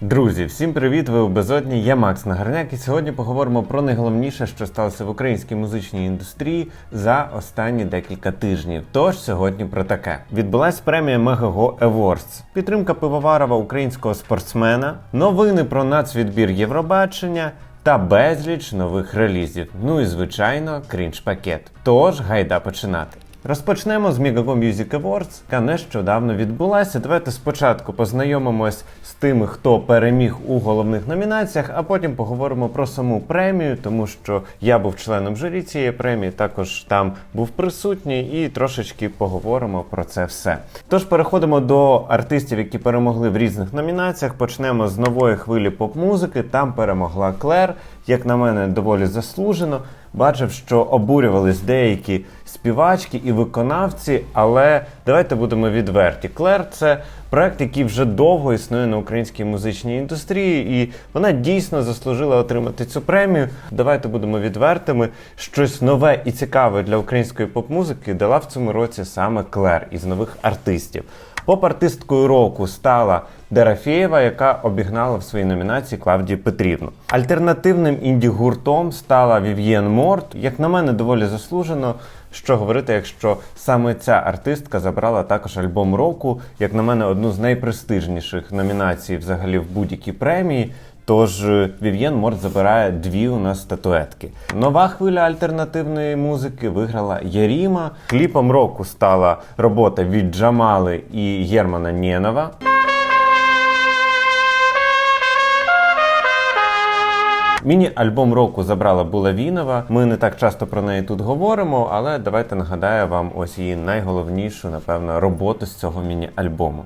Друзі, всім привіт! Ви у безодні. Я Макс Нагарняк, і сьогодні поговоримо про найголовніше, що сталося в українській музичній індустрії за останні декілька тижнів. Тож сьогодні про таке: відбулась премія Megago Awards, підтримка пивоварова українського спортсмена, новини про нацвідбір Євробачення. Та безліч нових релізів. Ну і звичайно, крінж пакет. Тож гайда починати. Розпочнемо з Megago Music Awards, яка нещодавно відбулася. Давайте спочатку познайомимось з тими, хто переміг у головних номінаціях, а потім поговоримо про саму премію, тому що я був членом журі цієї премії, також там був присутній, і трошечки поговоримо про це все. Тож переходимо до артистів, які перемогли в різних номінаціях. Почнемо з нової хвилі поп-музики. Там перемогла Клер, як на мене, доволі заслужено. Бачив, що обурювались деякі співачки і виконавці, але давайте будемо відверті. Клер це проект, який вже довго існує на українській музичній індустрії, і вона дійсно заслужила отримати цю премію. Давайте будемо відвертими. Щось нове і цікаве для української поп-музики дала в цьому році саме Клер із нових артистів. Поп-артисткою року стала Дерафєєва, яка обігнала в своїй номінації Клавдію Петрівну. Альтернативним інді-гуртом стала Вів'єн Морт. Як на мене, доволі заслужено. Що говорити, якщо саме ця артистка забрала також альбом року, як на мене, одну з найпрестижніших номінацій взагалі в будь-якій премії. Тож е, Вів'єн Морт забирає дві у нас статуетки. Нова хвиля альтернативної музики виграла Яріма. Кліпом року стала робота від Джамали і Єрмана Нєнова. Міні-альбом року забрала Булавінова. Ми не так часто про неї тут говоримо, але давайте нагадаю вам ось її найголовнішу, напевно, роботу з цього міні-альбому.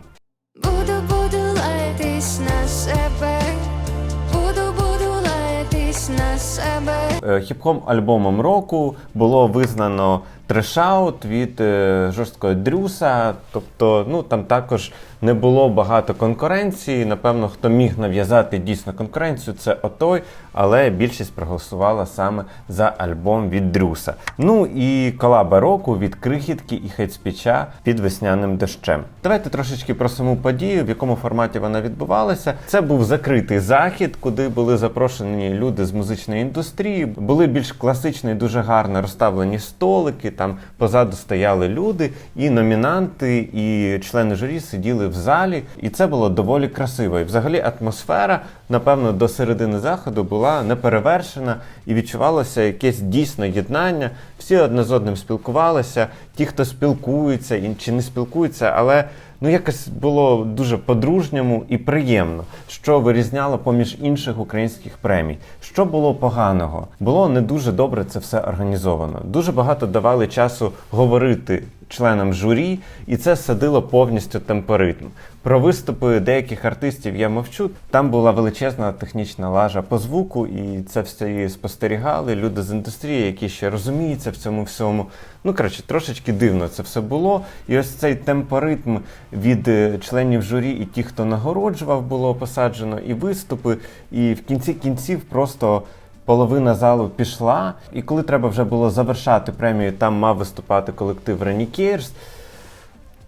На Е, Хіп-хоп альбомом року було визнано трешаут від е, жорсткого дрюса. Тобто, ну там також не було багато конкуренції. Напевно, хто міг нав'язати дійсно конкуренцію, це отой, але більшість проголосувала саме за альбом від Дрюса. Ну і колаба року від крихітки і хейтспіча під весняним дощем. Давайте трошечки про саму подію, в якому форматі вона відбувалася. Це був закритий захід, куди були запрошені люди з музичної індустрії. Були більш класичні, дуже гарно розставлені столики. Там позаду стояли люди, і номінанти, і члени журі сиділи в залі, і це було доволі красиво. І взагалі атмосфера, напевно, до середини заходу була неперевершена і відчувалося якесь дійсно єднання. Всі одне з одним спілкувалися. Ті, хто спілкується, чи не спілкуються, але ну якось було дуже по-дружньому і приємно, що вирізняло поміж інших українських премій. Що було поганого? Було не дуже добре це все організовано. Дуже багато давали часу говорити членам журі, і це садило повністю темпоритм. Про виступи деяких артистів я мовчу. Там була величезна технічна лажа по звуку, і це все спостерігали. Люди з індустрії, які ще розуміються в цьому всьому. Ну коротше, трошечки дивно це все було. І ось цей темпоритм від е, членів журі і ті, хто нагороджував, було посаджено, і виступи. І в кінці кінців просто. Половина залу пішла, і коли треба вже було завершати премію, там мав виступати колектив Renegades.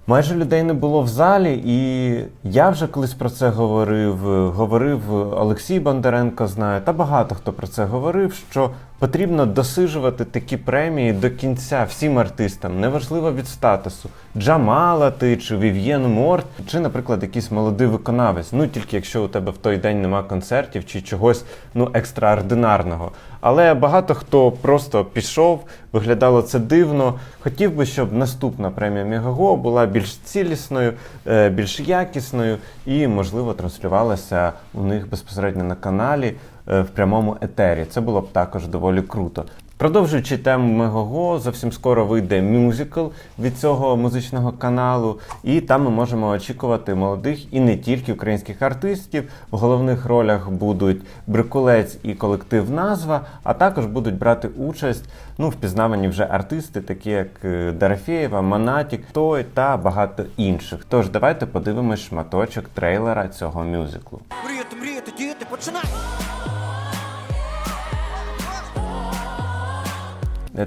Майже людей не було в залі, і я вже колись про це говорив. Говорив Олексій Бондаренко, знає, та багато хто про це говорив. Що потрібно досижувати такі премії до кінця всім артистам, неважливо від статусу. Джамала ти чи Вів'єн Морт, чи, наприклад, якийсь молодий виконавець. Ну тільки якщо у тебе в той день нема концертів чи чогось ну екстраординарного. Але багато хто просто пішов, виглядало це дивно. Хотів би, щоб наступна премія Мегаго була більш цілісною, е, більш якісною і, можливо, транслювалася у них безпосередньо на каналі в прямому етері. Це було б також доволі круто. Продовжуючи тему Мегаго, зовсім скоро вийде мюзикл від цього музичного каналу, і там ми можемо очікувати молодих і не тільки українських артистів. В головних ролях будуть Брикулець і колектив Назва, а також будуть брати участь ну, впізнавані вже артисти, такі як е, Дарафєєва, Монатік, Той та багато інших. Тож давайте подивимось шматочок трейлера цього мюзиклу. Мріяти, мріяти, діяти, починай!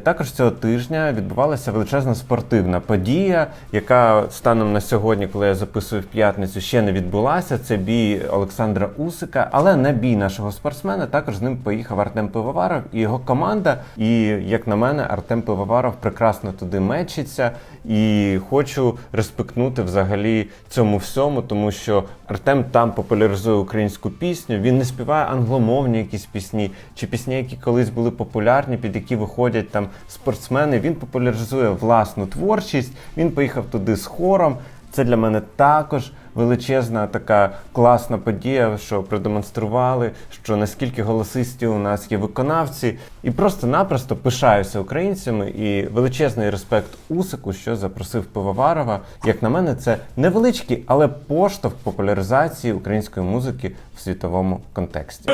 Також цього тижня відбувалася величезна спортивна подія, яка станом на сьогодні, коли я записую в п'ятницю, ще не відбулася. Це бій Олександра Усика, але на бій нашого спортсмена також з ним поїхав Артем Пивоваров і його команда. І як на мене, Артем Пивоваров прекрасно туди мечиться. І хочу респектнути взагалі цьому всьому, тому що Артем там популяризує українську пісню. Він не співає англомовні якісь пісні чи пісні, які колись були популярні, під які виходять там спортсмени. Він популяризує власну творчість. Він поїхав туди з хором. Це для мене також величезна така класна подія, що продемонстрували, що наскільки голосисті у нас є виконавці, і просто-напросто пишаюся українцями. І величезний респект Усику, що запросив Пивоварова. Як на мене, це невеличкий, але поштовх популяризації української музики в світовому контексті.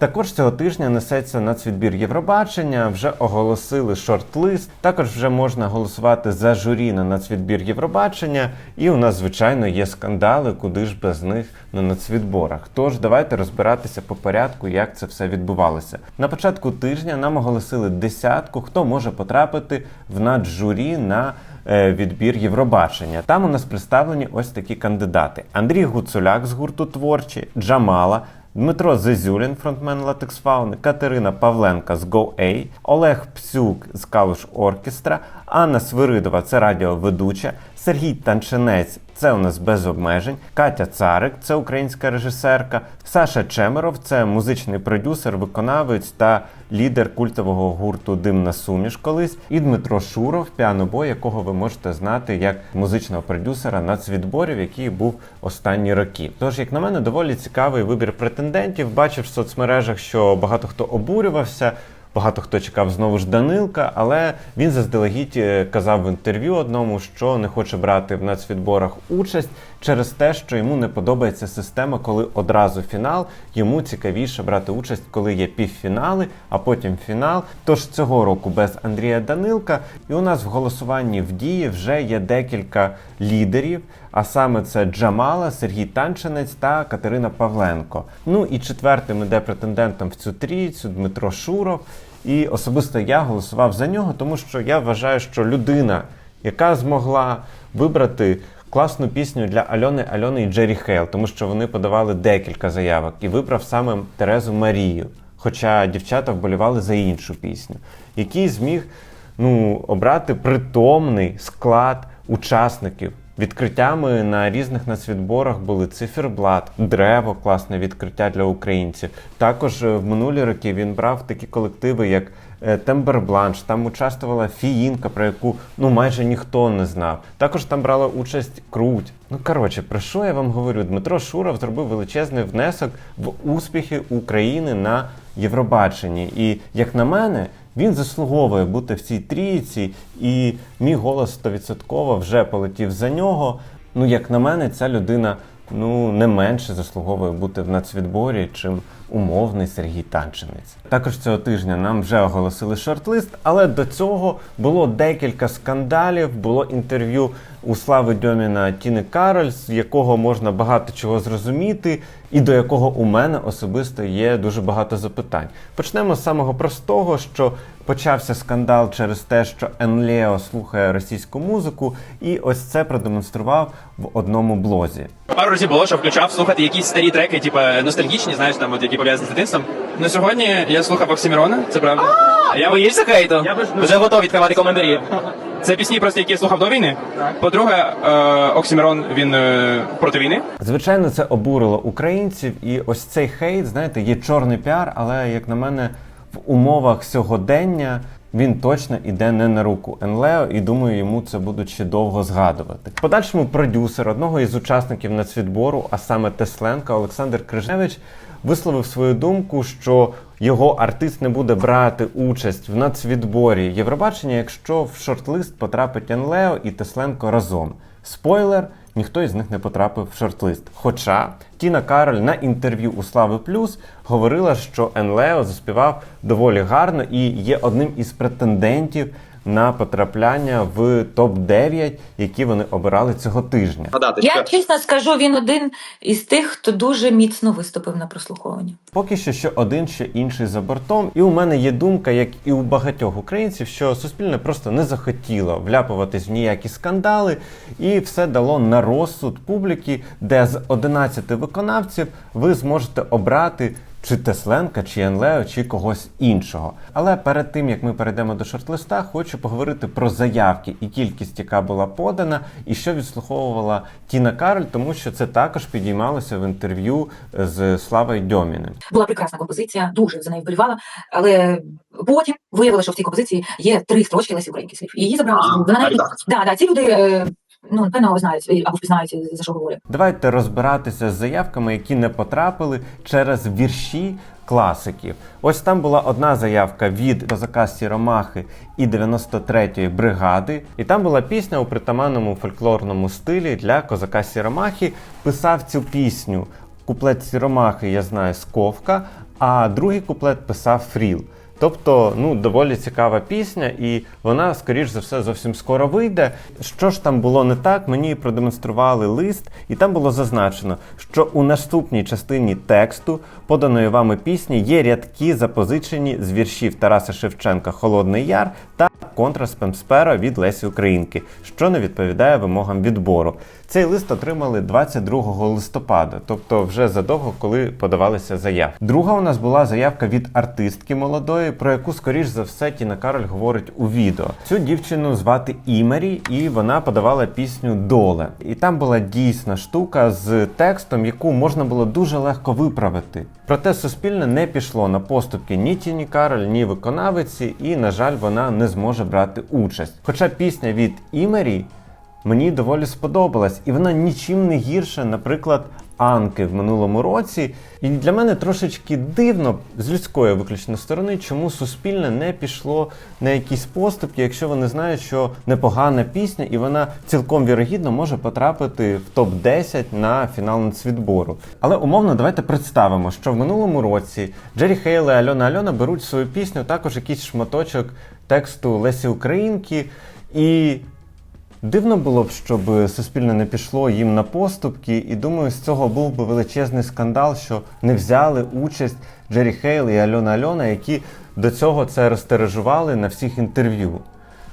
Також цього тижня несеться нацвідбір Євробачення. Вже оголосили шорт-лист. Також вже можна голосувати за журі на нацвідбір Євробачення. І у нас, звичайно, є скандали, куди ж без них на нацвідборах. Тож давайте розбиратися по порядку, як це все відбувалося. На початку тижня нам оголосили десятку, хто може потрапити в наджурі на е, відбір Євробачення. Там у нас представлені ось такі кандидати: Андрій Гуцуляк з гурту Творчі, Джамала. Дмитро Зезюлін, фронтмен Латексфауни, Катерина Павленка з Go-A, Олег Псюк з Калуш Оркестра, Анна Свиридова це радіоведуча, Сергій Танчинець це у нас без обмежень, Катя Царик це українська режисерка, Саша Чемеров це музичний продюсер, виконавець та лідер культового гурту Димна суміш колись, і Дмитро Шуров, піанобой, якого ви можете знати як музичного продюсера нацвідборів, який був останні роки. Тож, як на мене, доволі цікавий вибір претендентів. Бачив в соцмережах, що багато хто обурювався. Багато хто чекав знову ж Данилка, але він заздалегідь е, казав в інтерв'ю одному, що не хоче брати в нацвідборах участь через те, що йому не подобається система, коли одразу фінал. Йому цікавіше брати участь, коли є півфінали, а потім фінал. Тож цього року без Андрія Данилка, і у нас в голосуванні в дії вже є декілька лідерів. А саме це Джамала, Сергій Танченець та Катерина Павленко. Ну і четвертим іде претендентом в цю трійцю Дмитро Шуров. І особисто я голосував за нього, тому що я вважаю, що людина, яка змогла вибрати класну пісню для Альони Альони і Джері Хейл, тому що вони подавали декілька заявок, і вибрав саме Терезу Марію. Хоча дівчата вболівали за іншу пісню, який зміг ну, обрати притомний склад учасників. Відкриттями на різних нацвідборах були циферблат, древо, класне відкриття для українців. Також е, в минулі роки він брав такі колективи, як Тембербланш, там участвувала Фіїнка, про яку ну майже ніхто не знав. Також там брала участь Круть. Ну коротше, про що я вам говорю? Дмитро Шуров зробив величезний внесок в успіхи України на Євробаченні. І як на мене, він заслуговує бути в цій трійці, і мій голос 100% вже полетів за нього. Ну, як на мене, ця людина ну не менше заслуговує бути в нацвідборі, чим умовний Сергій Танчинець. Також цього тижня нам вже оголосили шорт-лист, але до цього було декілька скандалів. Було інтерв'ю у Слави Дьоміна Тіни Кароль, з якого можна багато чого зрозуміти, і до якого у мене особисто є дуже багато запитань. Почнемо з самого простого, що почався скандал через те, що Енлео слухає російську музику, і ось це продемонстрував в одному блозі. Пару разів було, що включав слухати якісь старі треки, типу ностальгічні, знаєш, там от які пов'язані з дитинством. Ну сьогодні я слухав Оксімірона, це правда. Я боїшся хейту? Вже готовий відкривати коментарі. Це пісні, просто які я слухав до війни. По-друге, е, Оксімірон він е, проти війни. Звичайно, це обурило українців, і ось цей хейт, знаєте, є чорний піар, але як на мене, в умовах сьогодення він точно іде не на руку Енлео, і думаю, йому це будуть ще довго згадувати. В подальшому продюсер одного із учасників нацвідбору, а саме Тесленка Олександр Крижевич, висловив свою думку, що його артист не буде брати участь в нацвідборі Євробачення, якщо в шорт-лист потрапить Енлео і Тесленко разом. Спойлер. Ніхто із них не потрапив в шорт-лист. Хоча Тіна Кароль на інтерв'ю у Слави Плюс говорила, що Енлео заспівав доволі гарно і є одним із претендентів на потрапляння в топ 9 які вони обирали цього тижня. Я чесно скажу, він один із тих, хто дуже міцно виступив на прослуховуванні. Поки що що один, що інший за бортом. І у мене є думка, як і у багатьох українців, що суспільне просто не захотіло вляпуватись в ніякі скандали, і все дало на розсуд публіки, де з 11 виконавців ви зможете обрати. Чи Тесленка, чи Енлео, чи когось іншого. Але перед тим як ми перейдемо до шорт-листа, хочу поговорити про заявки і кількість, яка була подана, і що відслуховувала Тіна Кароль, тому що це також підіймалося в інтерв'ю з Славою Дьоміним. Була прекрасна композиція, дуже за нею вболівала, але потім виявилося, що в цій композиції є три строчки Лесі Українки слів. Її забрали. Вона навіть навіть да, да, ці люди е, ну напевно знають або впізнають за що говорю. Давайте розбиратися з заявками, які не потрапили через вірші класиків. Ось там була одна заявка від козака Сіромахи і 93-ї бригади, і там була пісня у притаманному фольклорному стилі для козака Сіромахи. Писав цю пісню куплет Сіромахи, я знаю, Сковка, а другий куплет писав Фріл. Тобто, ну доволі цікава пісня, і вона, скоріш за все, зовсім скоро вийде. Що ж там було не так, мені продемонстрували лист, і там було зазначено, що у наступній частині тексту поданої вами пісні є рядки, запозичені з віршів Тараса Шевченка Холодний Яр та контра Спемспера від Лесі Українки, що не відповідає вимогам відбору. Цей лист отримали 22 листопада, тобто вже задовго, коли подавалися заяв. Друга у нас була заявка від артистки молодої, про яку, скоріш за все, Тіна Кароль говорить у відео. Цю дівчину звати Імері, і вона подавала пісню Доле. І там була дійсна штука з текстом, яку можна було дуже легко виправити. Проте суспільне не пішло на поступки ні Тіні Кароль, ні виконавиці, і, на жаль, вона не зможе брати участь. Хоча пісня від Імері мені доволі сподобалась, і вона нічим не гірша, наприклад, Анки в минулому році. І для мене трошечки дивно з людської виключно сторони, чому суспільне не пішло на якісь поступки, якщо вони знають, що непогана пісня, і вона цілком вірогідно може потрапити в топ 10 на фінал нацвідбору. Але умовно, давайте представимо, що в минулому році Джері Хейл і Альона Альона беруть свою пісню також якийсь шматочок тексту Лесі Українки. І Дивно було б, щоб суспільне не пішло їм на поступки, і думаю, з цього був би величезний скандал, що не взяли участь Джері Хейл і Альона Альона, які до цього це розтережували на всіх інтерв'ю.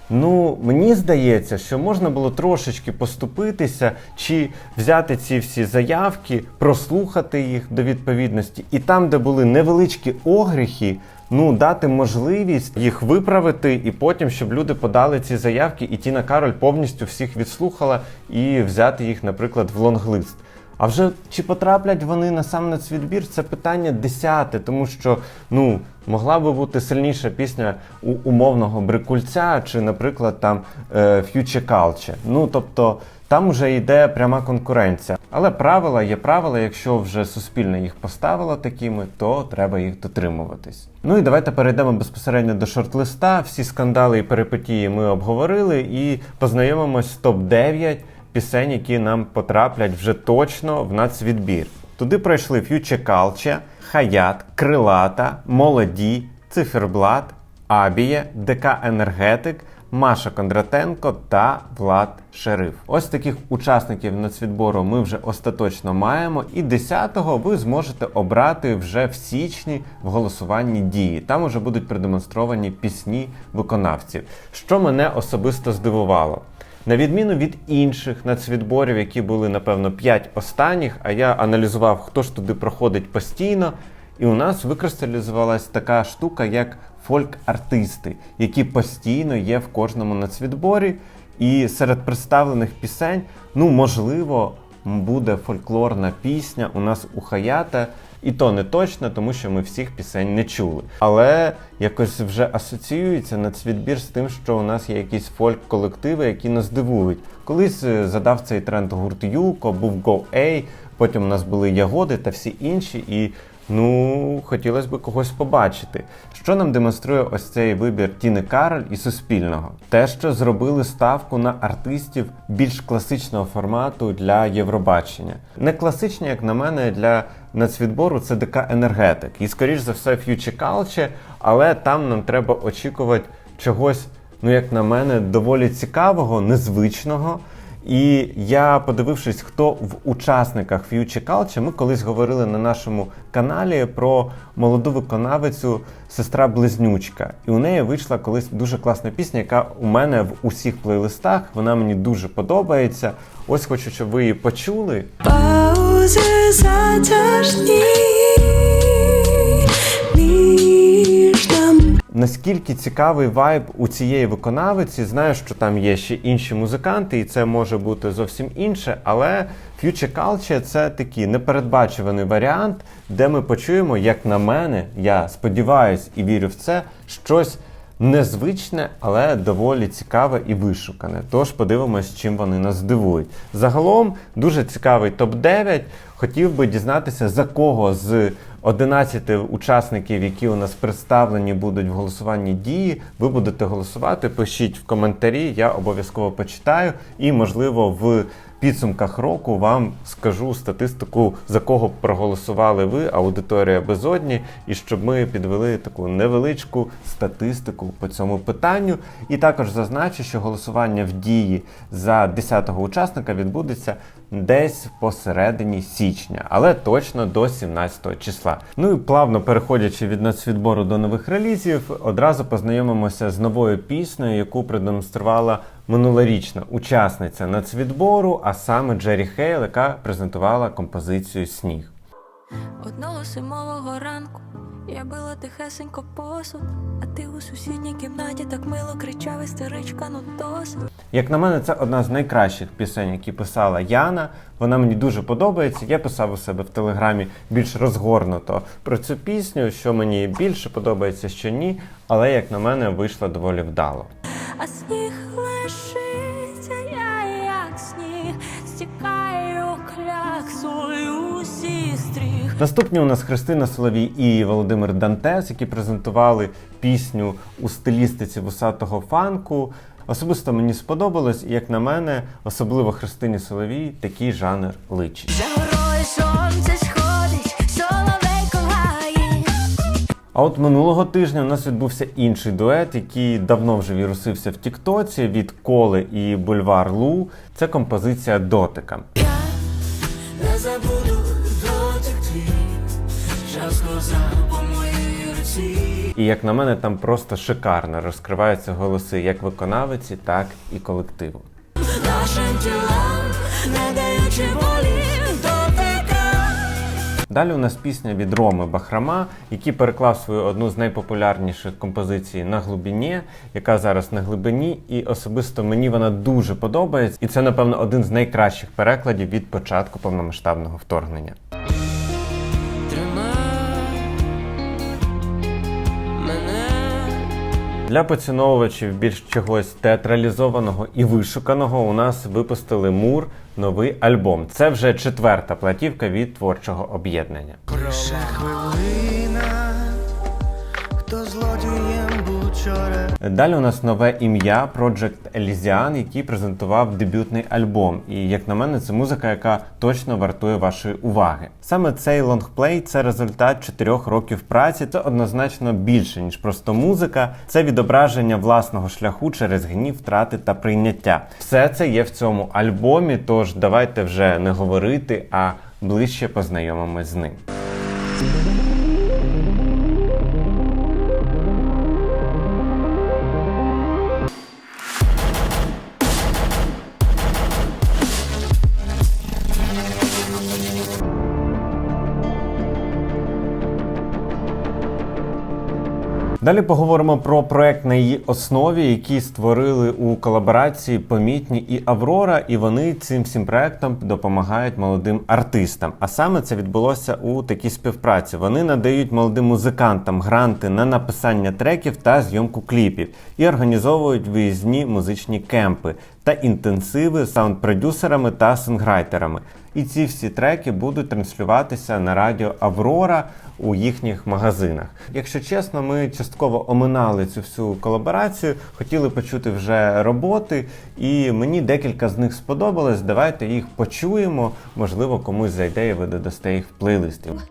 Ну, мені здається, що можна було трошечки поступитися, чи взяти ці всі заявки, прослухати їх до відповідності, і там, де були невеличкі огріхи, ну дати можливість їх виправити, і потім, щоб люди подали ці заявки, і Тіна Кароль повністю всіх відслухала і взяти їх, наприклад, в лонглист. А вже чи потраплять вони на сам нацвідбір, це питання десяте, тому що ну могла би бути сильніша пісня у умовного брикульця, чи, наприклад, там е, Future Culture. Ну тобто там вже йде пряма конкуренція. Але правила є правила. Якщо вже суспільне їх поставило такими, то треба їх дотримуватись. Ну і давайте перейдемо безпосередньо до шорт-листа. Всі скандали і перипетії ми обговорили і познайомимось з топ 9 пісень, які нам потраплять вже точно в нацвідбір. Туди пройшли Future Culture, Хаят, Крилата, Молоді, Циферблат, Абія, ДК Енергетик, Маша Кондратенко та Влад Шериф. Ось таких учасників нацвідбору ми вже остаточно маємо. І 10-го ви зможете обрати вже в січні в голосуванні дії. Там уже будуть продемонстровані пісні виконавців, що мене особисто здивувало. На відміну від інших нацвідборів, які були, напевно, 5 останніх, а я аналізував, хто ж туди проходить постійно. І у нас викристалізувалась така штука, як фольк-артисти, які постійно є в кожному нацвідборі. І серед представлених пісень, ну можливо, буде фольклорна пісня у нас у Хаята. І то не точно, тому що ми всіх пісень не чули. Але якось вже асоціюється нацвідбір з тим, що у нас є якісь фольк-колективи, які нас дивують. Колись е, задав цей тренд гурт Юко, був Go A, потім у нас були Ягоди та всі інші. І ну хотілося б когось побачити. Що нам демонструє ось цей вибір Тіни Кароль і Суспільного? Те, що зробили ставку на артистів більш класичного формату для Євробачення. Не класичні, як на мене, для нацвідбору це ДК Енергетик. І, скоріш за все, Future Culture, але там нам треба очікувати чогось ну як на мене, доволі цікавого, незвичного. І я, подивившись, хто в учасниках Future Culture, ми колись говорили на нашому каналі про молоду виконавицю сестра Близнючка. І у неї вийшла колись дуже класна пісня, яка у мене в усіх плейлистах. Вона мені дуже подобається. Ось хочу, щоб ви її почули. Паузи затяжні Наскільки цікавий вайб у цієї виконавиці, знаю, що там є ще інші музиканти, і це може бути зовсім інше, але Future Culture – це такий непередбачуваний варіант, де ми почуємо, як на мене, я сподіваюся і вірю в це, щось незвичне, але доволі цікаве і вишукане. Тож подивимось, чим вони нас здивують. Загалом дуже цікавий топ-9. Хотів би дізнатися, за кого з 11 учасників, які у нас представлені будуть в голосуванні дії, ви будете голосувати. Пишіть в коментарі, я обов'язково почитаю, і можливо в підсумках року вам скажу статистику, за кого проголосували ви, аудиторія безодні, і щоб ми підвели таку невеличку статистику по цьому питанню. І також зазначу, що голосування в дії за 10-го учасника відбудеться десь посередині січня, але точно до 17 числа. Ну і плавно переходячи від нацвідбору до нових релізів, одразу познайомимося з новою піснею, яку продемонструвала минулорічна учасниця нацвідбору, а саме Джері Хейл, яка презентувала композицію Сніг. Одного зимового ранку я била тихесенько посуд, а ти у сусідній кімнаті так мило кричав істеричка, ну досить. Як на мене, це одна з найкращих пісень, які писала Яна. Вона мені дуже подобається. Я писав у себе в телеграмі більш розгорнуто про цю пісню, що мені більше подобається, що ні. Але як на мене, вийшла доволі вдало. А сніг Наступні у нас Христина Соловій і Володимир Дантес, які презентували пісню у стилістиці вусатого фанку. Особисто мені сподобалось, і як на мене, особливо Христині Соловій, такий жанр личить. За горою сонце сходить, соловейко гає. А от минулого тижня у нас відбувся інший дует, який давно вже вірусився в Тіктоці від Коли і Бульвар Лу. Це композиція Дотика. Не забуду коза по моїй руці. І як на мене, там просто шикарно розкриваються голоси як виконавиці, так і колективу. Нашим тілам, не даючи дотика. Далі у нас пісня від Роми Бахрама, який переклав свою одну з найпопулярніших композицій на глибині, яка зараз на глибині, і особисто мені вона дуже подобається. І це, напевно, один з найкращих перекладів від початку повномасштабного вторгнення. Для поціновувачів більш чогось театралізованого і вишуканого у нас випустили Мур новий альбом. Це вже четверта платівка від творчого об'єднання. Лише Далі у нас нове ім'я Project Elysian, який презентував дебютний альбом. І як на мене, це музика, яка точно вартує вашої уваги. Саме цей лонгплей це результат чотирьох років праці. Це однозначно більше ніж просто музика. Це відображення власного шляху через гнів, втрати та прийняття. Все це є в цьому альбомі. Тож давайте вже не говорити, а ближче познайомимось з ним. Далі поговоримо про проект на її основі, який створили у колаборації Помітні і Аврора, і вони цим всім проектом допомагають молодим артистам. А саме це відбулося у такій співпраці. Вони надають молодим музикантам гранти на написання треків та зйомку кліпів і організовують виїзні музичні кемпи та інтенсиви з саунд-продюсерами та синграйтерами. І ці всі треки будуть транслюватися на радіо Аврора у їхніх магазинах. Якщо чесно, ми частково оминали цю всю колаборацію, хотіли почути вже роботи, і мені декілька з них сподобалось. Давайте їх почуємо. Можливо, комусь зайде і ви додасте їх в плейлистів.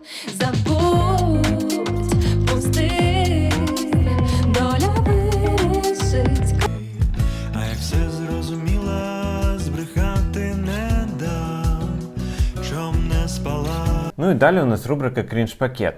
Ну і далі у нас рубрика Крінж-пакет.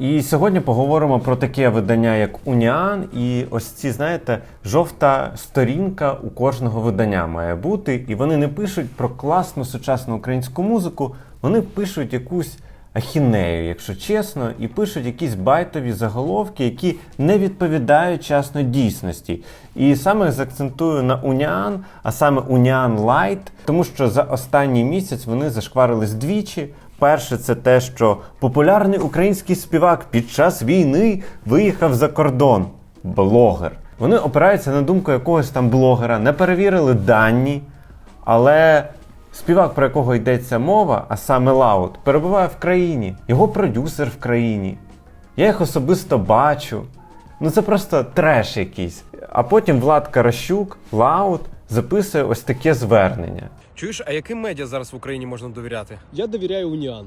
І сьогодні поговоримо про таке видання, як Уніан. І ось ці, знаєте, жовта сторінка у кожного видання має бути. І вони не пишуть про класну сучасну українську музику, вони пишуть якусь ахінею, якщо чесно, і пишуть якісь байтові заголовки, які не відповідають часно дійсності. І саме заакцентую на Уніан, а саме Уніан Лайт, тому що за останній місяць вони зашкварились двічі. Перше, це те, що популярний український співак під час війни виїхав за кордон. Блогер. Вони опираються на думку якогось там блогера, не перевірили дані, але співак, про якого йдеться мова, а саме Лаут, перебуває в країні, його продюсер в країні. Я їх особисто бачу. Ну це просто треш якийсь. А потім Влад Каращук, Лаут, записує ось таке звернення. Чуєш, а яким медіа зараз в Україні можна довіряти? Я довіряю Уніан.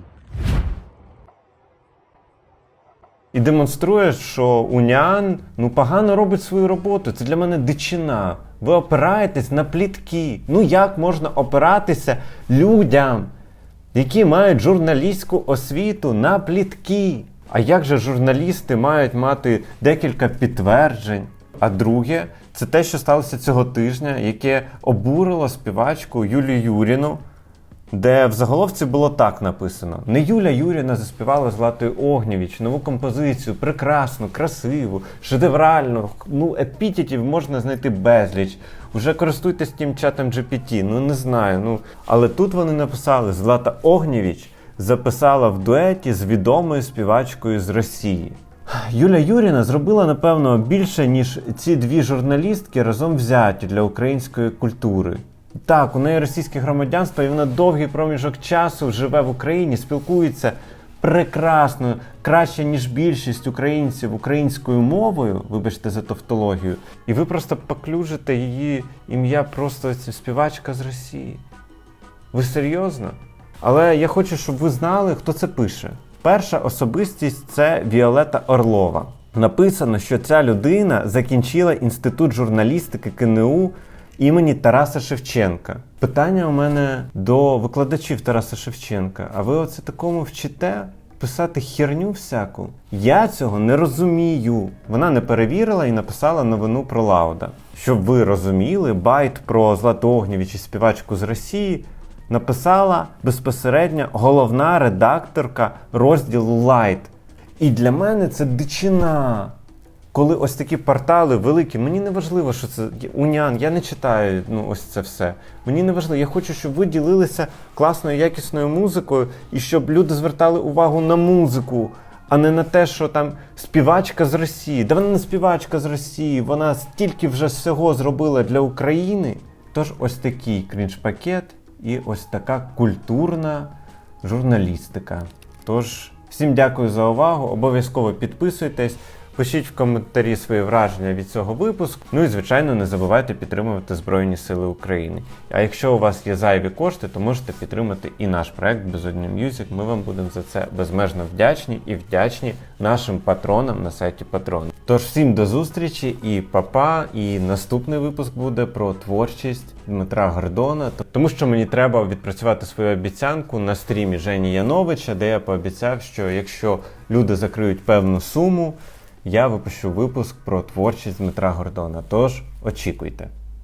І демонструє, що Уніан ну погано робить свою роботу. Це для мене дичина. Ви опираєтесь на плітки. Ну як можна опиратися людям, які мають журналістську освіту на плітки? А як же журналісти мають мати декілька підтверджень? А друге, це те, що сталося цього тижня, яке обурило співачку Юлію Юріну, де в заголовці було так написано: не Юля Юріна заспівала Златою Огнєвіч нову композицію, прекрасну, красиву, шедевральну. Ну, епітетів можна знайти безліч. Уже користуйтесь тим чатом GPT, ну не знаю. Ну але тут вони написали: Злата Огнєвіч записала в дуеті з відомою співачкою з Росії. Юля Юріна зробила, напевно, більше, ніж ці дві журналістки разом взяті для української культури. Так, у неї російське громадянство, і вона довгий проміжок часу живе в Україні, спілкується прекрасно, краще, ніж більшість українців українською мовою, вибачте за тавтологію, і ви просто поклюжите її ім'я просто співачка з Росії. Ви серйозно? Але я хочу, щоб ви знали, хто це пише. Перша особистість це Віолета Орлова. Написано, що ця людина закінчила інститут журналістики КНУ імені Тараса Шевченка. Питання у мене до викладачів Тараса Шевченка. А ви оце такому вчите? Писати херню всяку? Я цього не розумію. Вона не перевірила і написала новину про Лауда. Щоб ви розуміли, байт про Златогнєвіч і співачку з Росії написала безпосередньо головна редакторка розділу Лайт. І для мене це дичина. Коли ось такі портали великі, мені не важливо, що це унян, я не читаю ну, ось це все. Мені не важливо. Я хочу, щоб ви ділилися класною, якісною музикою і щоб люди звертали увагу на музику, а не на те, що там співачка з Росії. Да вона не співачка з Росії, вона стільки вже всього зробила для України. Тож ось такий крінж-пакет і ось така культурна журналістика. Тож, всім дякую за увагу. Обов'язково підписуйтесь. Пишіть в коментарі свої враження від цього випуску. Ну і звичайно, не забувайте підтримувати Збройні Сили України. А якщо у вас є зайві кошти, то можете підтримати і наш проект Безодні Music. Ми вам будемо за це безмежно вдячні і вдячні нашим патронам на сайті Патрон. Тож всім до зустрічі і папа. І наступний випуск буде про творчість Дмитра Гордона. Тому що мені треба відпрацювати свою обіцянку на стрімі Жені Яновича, де я пообіцяв, що якщо люди закриють певну суму я випущу випуск про творчість Дмитра Гордона. Тож очікуйте.